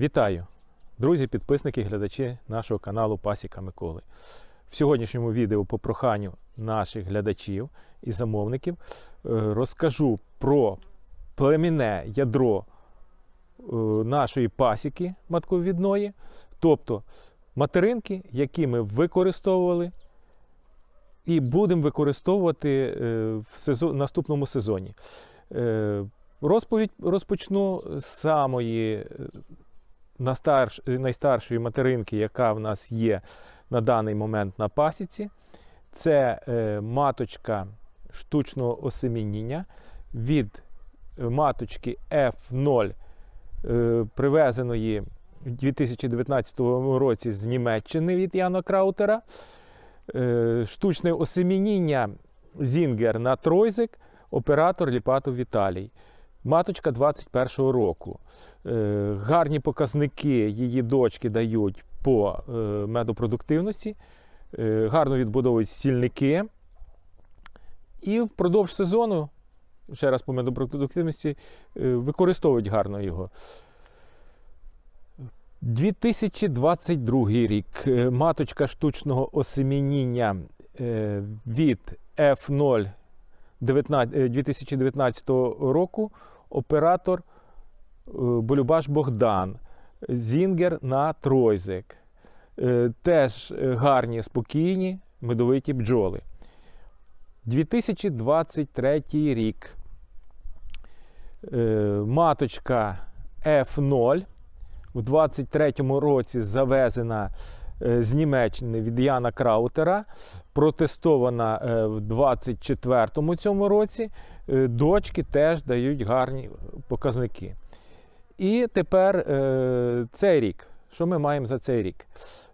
Вітаю, друзі, підписники глядачі нашого каналу Пасіка Миколи. В сьогоднішньому відео по проханню наших глядачів і замовників е, розкажу про племінне ядро е, нашої пасіки матковідної, тобто материнки, які ми використовували і будемо використовувати е, в сезон, наступному сезоні. Розповідь розпочну з самої найстаршої материнки, яка в нас є на даний момент на пасіці. Це е, маточка штучного осемінення від е, маточки F0, е, привезеної у 2019 році з Німеччини від Яна Краутера. Штучне осемініння Зінгер на Тройзик, оператор Ліпатов Віталій. Маточка 21-го року. Е, гарні показники її дочки дають по е, медопродуктивності, е, гарно відбудовують стільники. І впродовж сезону, ще раз по медопродуктивності, використовують гарно його. 2022 рік. Маточка штучного осемініння е, від F0 19 е, 2019 року оператор е, Болюбаш Богдан, Зінгер на Тройзик. Е, Теж е, гарні, спокійні, медовиті бджоли. 2023 рік. Е, Маточка F0 в 23-му році завезена е, з Німеччини від Яна Краутера, протестована е, в 24-му цьому році. Е, Дочки теж дають гарні показники. І тепер е, цей рік. Що ми маємо за цей рік?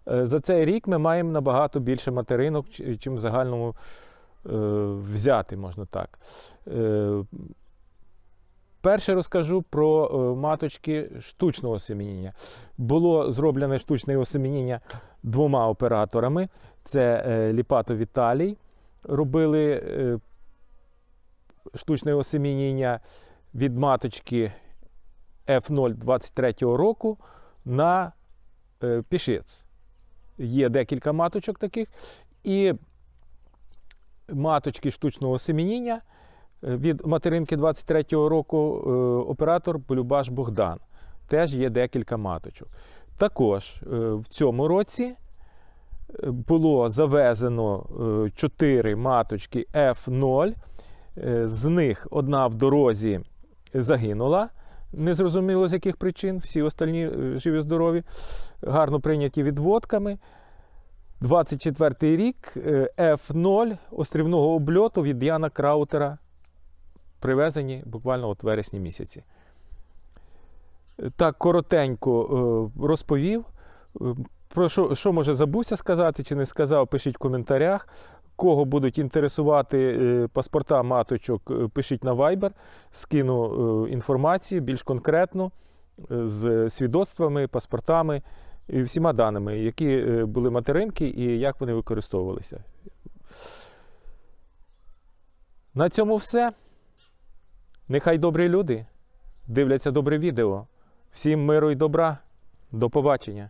Е, За цей рік ми маємо набагато більше материнок, чим в загальному е, взяти, можна так. Перше розкажу про е, маточки штучного осемінення. Було зроблене штучне осемінення двома операторами. Це е, Ліпато Віталій. Робили е, штучне осемінення від маточки F0 23 року на пішиць. Є декілька маточок таких. І маточки штучного осемінення е, від материнки 23-го року е, оператор Полюбаш Богдан. Теж є декілька маточок. Також е, в цьому році е, було завезено 4 маточки F0. Е, З них одна в дорозі загинула. Незрозуміло з яких причин. Всі остальні живі здорові, гарно прийняті відводками. 24 рік е, F0 острівного обльоту від Яна Краутера. Привезені буквально от вересні місяці. Так, коротенько е, розповів. Е, Про що, що може забувся сказати чи не сказав, пишіть в коментарях. Кого будуть інтересувати е, паспорта маточок, пишіть на Viber, скину інформацію більш конкретно з свідоцтвами, паспортами і всіма даними, які були материнки і як вони використовувалися. На цьому все. Нехай добрі люди дивляться добре відео. Всім миру і добра. До побачення.